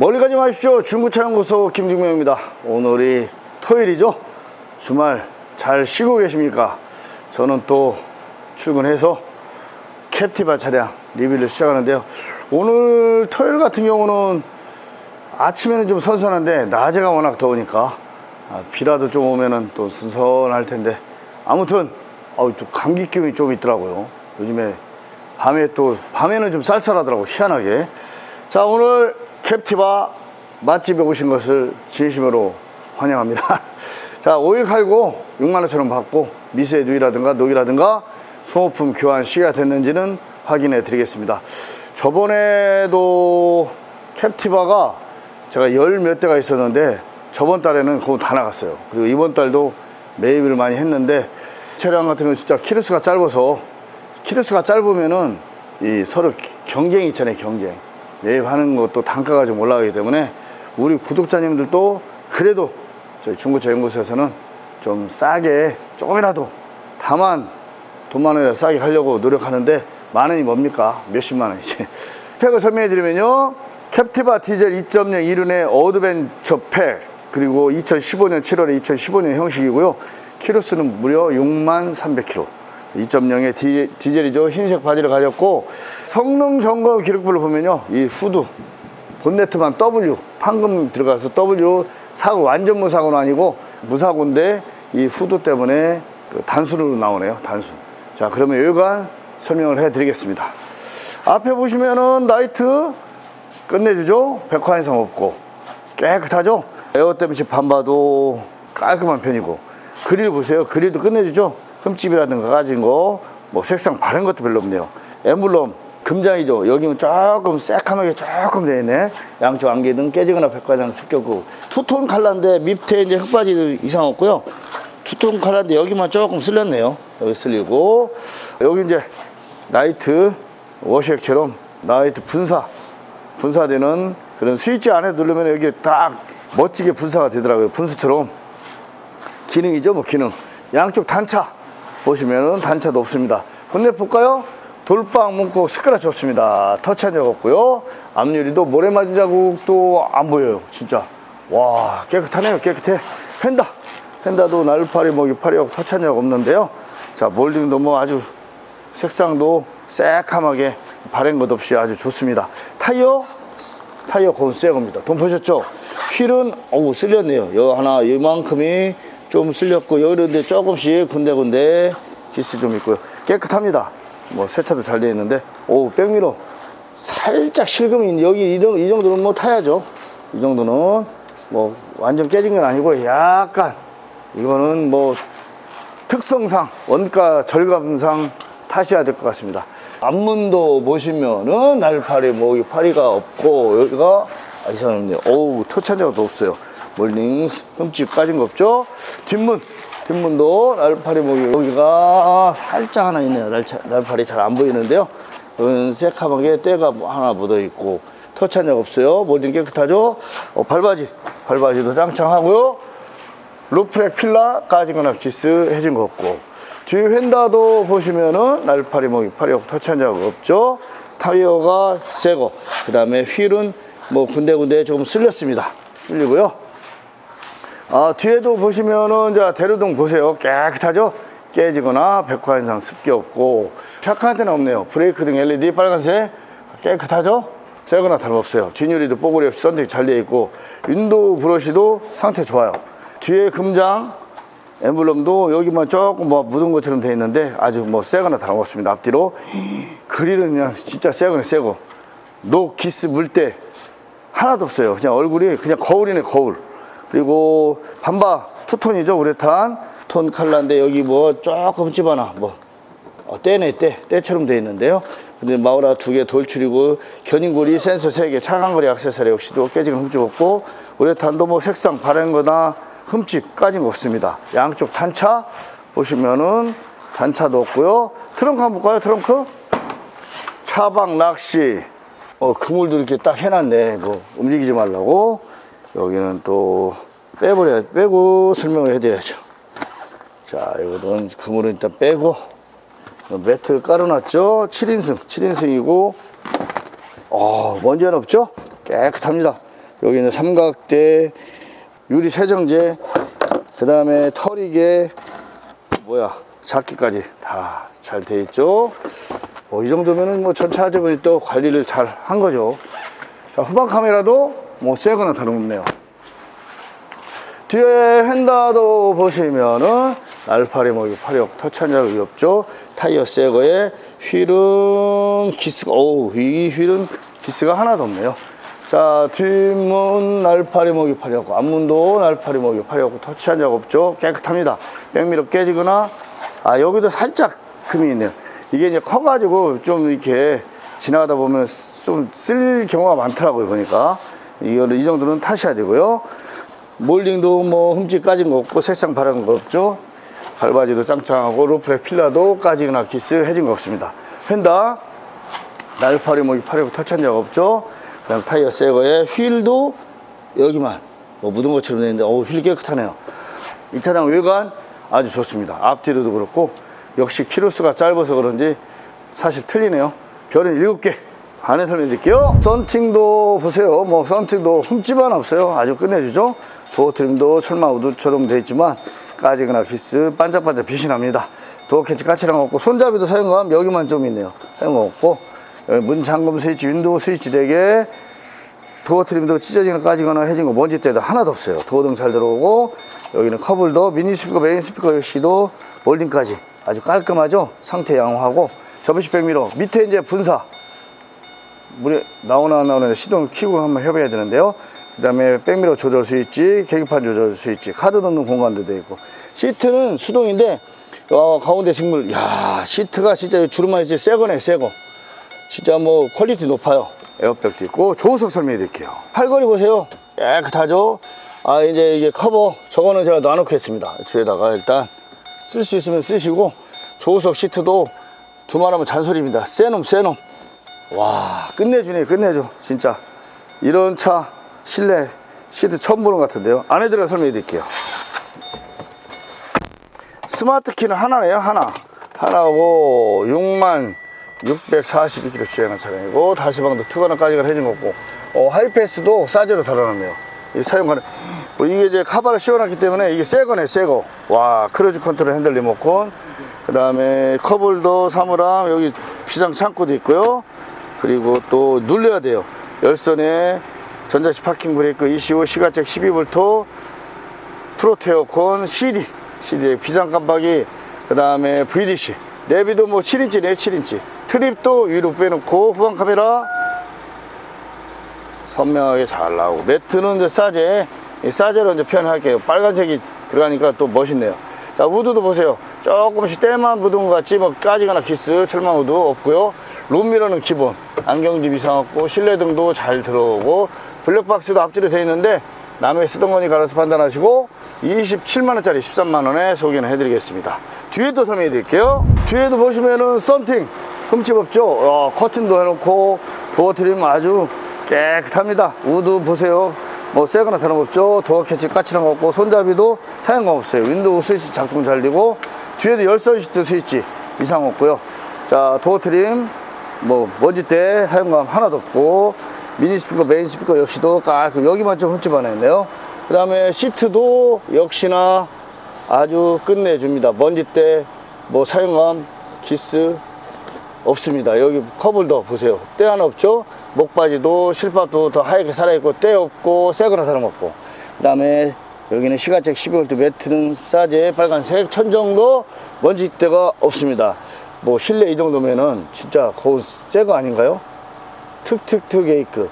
멀리 가지 마십시오. 중구차연구소 김중명입니다. 오늘이 토요일이죠. 주말 잘 쉬고 계십니까? 저는 또 출근해서 캡티바 차량 리뷰를 시작하는데요. 오늘 토요일 같은 경우는 아침에는 좀 선선한데 낮에가 워낙 더우니까 아, 비라도 좀 오면은 또 선선할 텐데 아무튼 어우, 또 감기 기운이 좀 있더라고요. 요즘에 밤에 또 밤에는 좀 쌀쌀하더라고 희한하게. 자 오늘 캡티바 맛집에 오신 것을 진심으로 환영합니다. 자 오일 칼고 6만 원처럼 받고 미세 누이라든가 녹이라든가 소모품 교환 시기가 됐는지는 확인해 드리겠습니다. 저번에도 캡티바가 제가 열 몇 대가 있었는데 저번 달에는 그거 다 나갔어요. 그리고 이번 달도 매입을 많이 했는데 차량 같은 경우는 진짜 키로수가 짧아서 키로수가 짧으면은 이 서로 경쟁이 있잖아요 경쟁 매입하는 것도 단가가 좀 올라가기 때문에 우리 구독자님들도 그래도 저희 중고차 연구소에서는 좀 싸게 조금이라도 다만 돈만 원이라 싸게 하려고 노력하는데 만 원이 뭡니까? 몇십만 원이지 팩을 설명해 드리면요. 캡티바 디젤 2.0 이륜의 어드벤처 팩 그리고 2015년 7월에 2015년 형식이고요. 키로수는 무려 6만 300km 2.0의 디, 디젤이죠. 흰색 바디를 가졌고 성능 점검 기록부를 보면요. 이 후드 본네트만 W 판금 들어가서 W 사고 완전 무사고는 아니고 무사고인데 이 후드 때문에 그 단순으로 나오네요. 단순 자 그러면 여기간 설명을 해 드리겠습니다. 앞에 보시면은 라이트 끝내주죠. 백화 인상 없고. 깨끗하죠? 에어댐시 반바도 깔끔한 편이고. 그릴 보세요. 그릴도 끝내주죠 흠집이라든가 가진 거 뭐 색상 바른 것도 별로 없네요. 엠블럼 금장이죠. 여기는 조금 새카맣게 조금 되어 있네. 양쪽 안개는 깨지거나 백화장 습격고 투톤 칼라인데 밑에 이제 흙바지 이상 없고요. 투톤 칼라인데 여기만 조금 쓸렸네요. 여기 쓸리고. 여기 이제 나이트 워시액처럼 나이트 분사 분사되는 그런 스위치 안에 누르면 여기 딱 멋지게 분사가 되더라고요. 분수처럼. 기능이죠 뭐 기능. 양쪽 단차 보시면은 단차도 없습니다. 본넷 볼까요? 돌빵 문콕 스크래치 없습니다. 터치한 적 없고요. 앞유리도 모래 맞은 자국도 안 보여요 진짜. 와 깨끗하네요 깨끗해. 펜다. 펜다도 날파리 먹이 파리하고 터치한 적 없는데요. 자 몰딩도 뭐 아주 색상도 새카맣게 바랜 것 없이 아주 좋습니다. 타이어? 타이어 고운 새 겁니다. 돈 보셨죠? 휠은 어우 쓸렸네요. 여 하나 이만큼이 좀 쓸렸고 여기런데 조금씩 군데군데 기스 좀 있고요. 깨끗합니다. 뭐 세차도 잘 되어 있는데. 오 백미러 살짝 실금이 여기 이, 이 정도는 뭐 타야죠. 이 정도는 뭐 완전 깨진 건 아니고 약간 이거는 뭐 특성상 원가 절감상 타셔야 될 것 같습니다. 앞문도 보시면은 날파리 뭐 파리가 없고 여기가 아, 이상하네요 어우 적도 없어요 몰링 흠집 까진 거 없죠? 뒷문 뒷문도 날파리 목이 여기가 살짝 하나 있네요. 날차, 날파리 잘 안 보이는데요. 새카맣게 때가 뭐 하나 묻어 있고 터치한 적 없어요. 몰딩 깨끗하죠? 어, 발바지 발바지도 짱짱하고요. 루프렉 필라 까지거나 기스 해진 거 없고. 뒤에 휀다도 보시면은 날파리 목이 파리하고 터치한 적 없죠? 타이어가 새거. 그 다음에 휠은 뭐 군데군데 조금 쓸렸습니다. 쓸리고요 아, 뒤에도 보시면은 자 대로동 보세요. 깨끗하죠? 깨지거나 백화현상 습기 없고. 샤크한테는 없네요. 브레이크 등 LED 빨간색. 깨끗하죠? 새거나 다름없어요. 뒷유리도 뽀글이 없이 썬팅이 잘 되어 있고. 윈도우 브러쉬도 상태 좋아요. 뒤에 금장 엠블럼도 여기만 조금 뭐 묻은 것처럼 되어 있는데 아주 뭐 새거나 다름없습니다. 앞뒤로. 그릴은 그냥 진짜 새거나 새거. 노 기스 물때 하나도 없어요. 그냥 얼굴이 그냥 거울이네 거울 그리고 반바 투톤이죠 우레탄. 톤 칼라인데 여기 뭐 조금 집어놔 뭐 어, 떼네 떼. 떼처럼 되어 있는데요. 근데 마우라 두 개 돌출이고 견인고리 센서 세 개 차간거리 액세서리 역시도 깨지는 흠집 없고 우레탄도 뭐 색상 바른 거나 흠집 까진 거 없습니다. 양쪽 단차 보시면은 단차도 없고요. 트렁크 한번 볼까요 트렁크? 차박 낚시. 어 그물도 이렇게 딱 해놨네. 그 움직이지 말라고 여기는 또 빼버려 빼고 설명을 해드려야죠 자 이거는 그물은 일단 빼고 매트 깔아놨죠 7인승 7인승이고 어 먼지 하나 없죠 깨끗합니다 여기는 삼각대, 유리 세정제, 그 다음에 털이개, 뭐야, 잡기까지 다 잘 돼 있죠. 뭐 이 정도면은 뭐 전체 하자분이 또 관리를 잘 한 거죠. 자, 후방 카메라도 뭐 새거나 다름없네요. 뒤에 휀다도 보시면은 알파리 뭐 파력 터치한 자국이 없죠. 타이어 새거에 휠은 기스가 어우 이 휠은 기스가 하나도 없네요. 자 뒷문 날파리 목이 파렸고 앞문도 날파리 목이 파렸고 터치한 적 없죠. 깨끗합니다. 백미러 깨지거나 아 여기도 살짝 금이 있네요. 이게 이제 커가지고 좀 이렇게 지나가다 보면 좀 쓸 경우가 많더라고요. 보니까 이거는 이 정도는 타셔야 되고요. 몰딩도 뭐 흠집 까진 거 없고 색상 바른 거 없죠. 발바지도 짱짱하고 루프레 필라도 까지거나 기스 해진 거 없습니다. 휀다 날파리 목이 파리고 터치한 적 없죠. 그다음 타이어 새 거에 휠도 여기만 뭐 묻은 것처럼 되는데 어우 휠 깨끗하네요. 이 차량 외관 아주 좋습니다. 앞뒤로도 그렇고 역시 키로수가 짧아서 그런지 사실 틀리네요. 별은 7개. 안에 설명드릴게요. 썬팅도 보세요. 뭐 썬팅도 흠집 하나 없어요. 아주 끝내주죠. 도어 트림도 철마 우드처럼 되어 있지만 까지거나 기스 반짝반짝 빛이 납니다. 도어 캐치 거 없고 손잡이도 사용감 여기만 좀 있네요. 사용감 없고 문 잠금 스위치, 윈도우 스위치 4개 도어 트림도 찢어지거나 까지거나 해진 거 먼지 때도 하나도 없어요. 도어등 잘 들어오고 여기는 커블도 미니 스피커, 메인 스피커 역시도 몰딩까지 아주 깔끔하죠. 상태 양호하고 접이식 백미러 밑에 이제 분사 물에 나오나 안 나오나 시동을 켜고 한번 해봐야 되는데요. 그 다음에 백미러 조절 스위치, 계기판 조절 스위치, 카드 넣는 공간도 되어 있고 시트는 수동인데 어, 가운데 식물 야 시트가 진짜 주름만 있지 새거네 새거 진짜 뭐 퀄리티 높아요. 에어백도 있고 조수석 설명해 드릴게요. 팔걸이 보세요. 깨끗하죠? 아 이제 이게 커버 저거는 제가 놔놓고 했습니다. 뒤에다가 일단 쓸 수 있으면 쓰시고 조수석 시트도 두말하면 잔소리입니다. 새놈 새놈. 와 끝내주네 끝내줘 진짜. 이런 차 실내 시트 처음 보는 것 같은데요. 안에 들어가 설명해 드릴게요. 스마트 키는 하나네요 하나. 하나고 6만 642km 주행한 차량이고 다시방도 트거나까지가 해진 거고 어, 하이패스도 싸제로 달아놨네요. 이 사용 가능 뭐 이게 이제 카바를 씌워놨기 때문에 이게 새 거네 새거. 와 크루즈 컨트롤 핸들 리모컨. 그 다음에 커블도 사무랑 여기 비상 창고도 있고요 그리고 또 눌려야 돼요 열선에 전자식 파킹 브레이크 ECU 시가책 12V 프로트 에어컨 CD, CD 비상 깜빡이, 그 다음에 VDC, 내비도 뭐 7인치네 7인치, 트립도 위로 빼놓고 후방 카메라 선명하게 잘 나오고 매트는 이제 싸제, 이 싸제로 이제 표현할게요. 빨간색이 들어가니까 또 멋있네요. 자 우드도 보세요. 조금씩 때만 묻은 것 같지 뭐 까지거나 기스, 철망 우드 없고요. 룸미러는 기본, 안경집 이상 없고 실내등도 잘 들어오고 블랙박스도 앞뒤로 되어 있는데 남의 쓰던 거니 갈아서 판단하시고 27만원짜리 13만원에 소개는 해드리겠습니다. 뒤에도 설명해 드릴게요. 뒤에도 보시면은 썬팅 흠집 없죠? 어, 커튼도 해놓고 도어 트림 아주 깨끗합니다. 우드 보세요. 뭐 새거나 다름없죠? 도어 캐치 까칠한 거 없고 손잡이도 사용감 없어요. 윈도우 스위치 작동 잘 되고 뒤에도 열선 시트 스위치 이상 없고요. 자 도어 트림 뭐 먼지때 사용감 하나도 없고 미니 스피커 메인 스피커 역시도 깔끔 여기만 좀 흠집 하나 있네요. 그 다음에 시트도 역시나 아주 끝내줍니다. 먼지때 뭐 사용감 기스 없습니다. 여기 커블도 보세요. 때 하나 없죠? 목바지도 실밥도 더 하얗게 살아있고 때 없고 새거나 다름없고. 그 다음에 여기는 시가책 12V 매트는 싸제 빨간색 천정도 먼지때가 없습니다 뭐 실내 이 정도면은 진짜 거의 새거 아닌가요? 툭툭툭 A급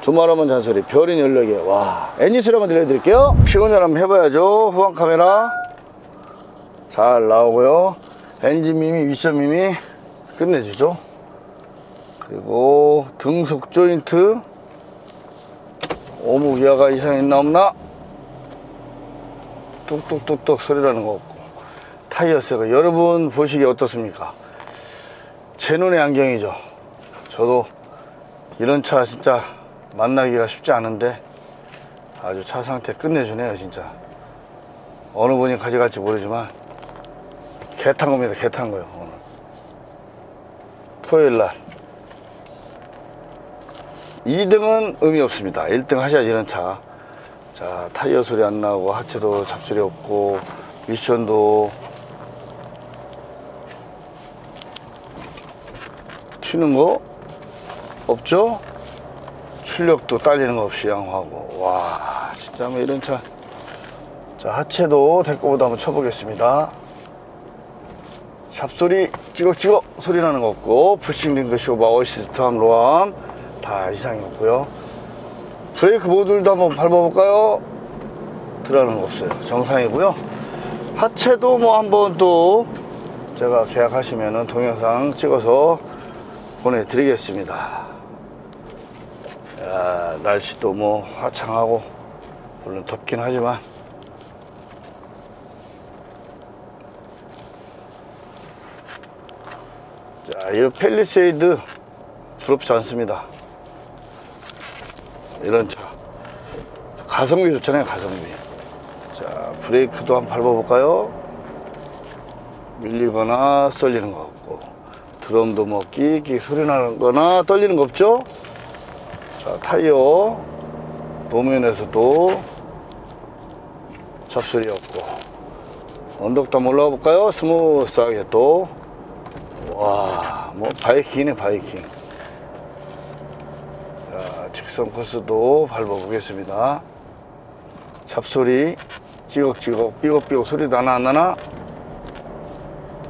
두말하면 잔소리 별인 연락에. 와 엔진 소리 한번 들려드릴게요. 시운전 한번 해봐야죠. 후방 카메라. 잘 나오고요. 엔진 미미 미션 미미 끝내주죠. 그리고 등속 조인트. 오무 위아가 이상 있나 없나? 뚝뚝뚝뚝 소리 나는 거 없고 타이어 새가 여러분 보시기에 어떻습니까? 제 눈의 안경이죠. 저도 이런 차 진짜 만나기가 쉽지 않은데 아주 차 상태 끝내주네요 진짜. 어느 분이 가져갈지 모르지만 개탄 겁니다 개탄 거예요 오늘. 토요일 날. 2등은 의미 없습니다. 1등 하셔야지 이런 차. 자, 타이어 소리 안 나고 하체도 잡소리 없고 미션도 튀는 거 없죠? 출력도 딸리는 거 없이 양호하고 와 진짜 뭐 이런 차. 자 하체도 될 거보다 한번 쳐보겠습니다. 샵소리 찌걱찌걱 소리 나는 거 없고 풀싱 링크 쇼바 어시스트함 로암 다 이상이 없고요 브레이크 모듈도 한번 밟아볼까요? 들어가는 거 없어요 정상이고요 하체도 뭐 한번 또 제가 계약하시면은 동영상 찍어서 보내드리겠습니다 야, 날씨도 뭐 화창하고 물론 덥긴 하지만 자, 이 펠리세이드 부럽지 않습니다. 이런 차. 가성비 좋잖아요, 가성비. 자, 브레이크도 한번 밟아볼까요? 밀리거나 썰리는 거 없고. 드럼도 뭐 끼끼 소리 나는 거나 떨리는 거 없죠? 자, 타이어. 노면에서도 잡소리 없고. 언덕도 한번 올라가 볼까요? 스무스하게 또. 와, 뭐 바이킹이네 바이킹. 자, 직선 코스도 밟아보겠습니다. 잡소리, 찌걱찌걱, 삐걱삐걱 소리도 안 나나?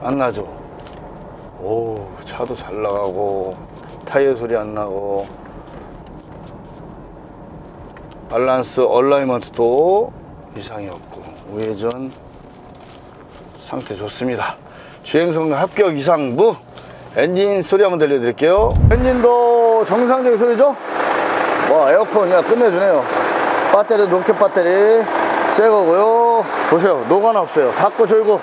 안 나죠? 오, 차도 잘 나가고, 타이어 소리 안 나고, 밸런스 얼라이먼트도 이상이 없고, 우회전 상태 좋습니다. 주행 성능 합격 이상무 엔진 소리 한번 들려드릴게요. 엔진도 정상적인 소리죠? 와 에어컨 야 끝내주네요. 배터리 로켓 배터리 새 거고요. 보세요 노가나 없어요. 닫고 졸고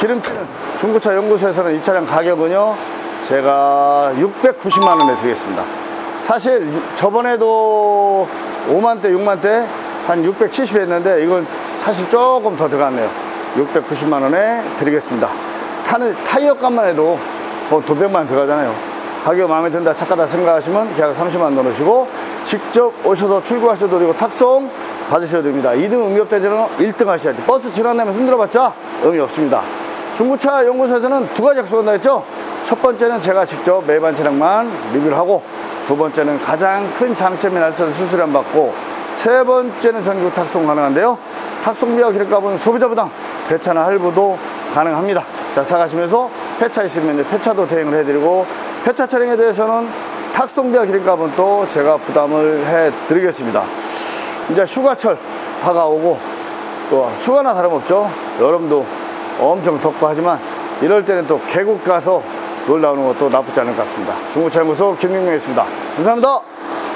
기름치는 중고차 연구소에서는 이 차량 가격은요 제가 690만 원에 드리겠습니다. 사실 저번에도 5만대 6만대 한 670 했는데 이건 사실 조금 더 들어갔네요. 690만 원에 드리겠습니다. 타는 타이어 값만 해도 거의 도백만 들어가잖아요. 가격 마음에 든다, 착하다 생각하시면 계약 30만 넣으시고 직접 오셔서 출고하셔도 되고 탁송 받으셔도 됩니다. 2등 의미 없대지는 1등 하셔야 돼요. 버스 지나다면 흔들어봤자 의미 없습니다. 중고차 연구소에서는 두 가지 약속한다 했죠? 첫 번째는 제가 직접 매반 차량만 리뷰를 하고 두 번째는 가장 큰 장점이 날선 수수료 안 받고 세 번째는 전국 탁송 가능한데요. 탁송비와 기름값은 소비자 부담, 배차나 할부도 가능합니다. 자, 사가시면서 폐차 있으면 폐차도 대행을 해드리고 폐차 차량에 대해서는 탁송비와 기름값은 또 제가 부담을 해드리겠습니다. 이제 휴가철 다가오고 또 휴가나 다름없죠. 여름도 엄청 덥고 하지만 이럴 때는 또 계곡 가서 놀다 오는 것도 나쁘지 않을 것 같습니다. 중고차 연구소 김민명이었습니다. 감사합니다.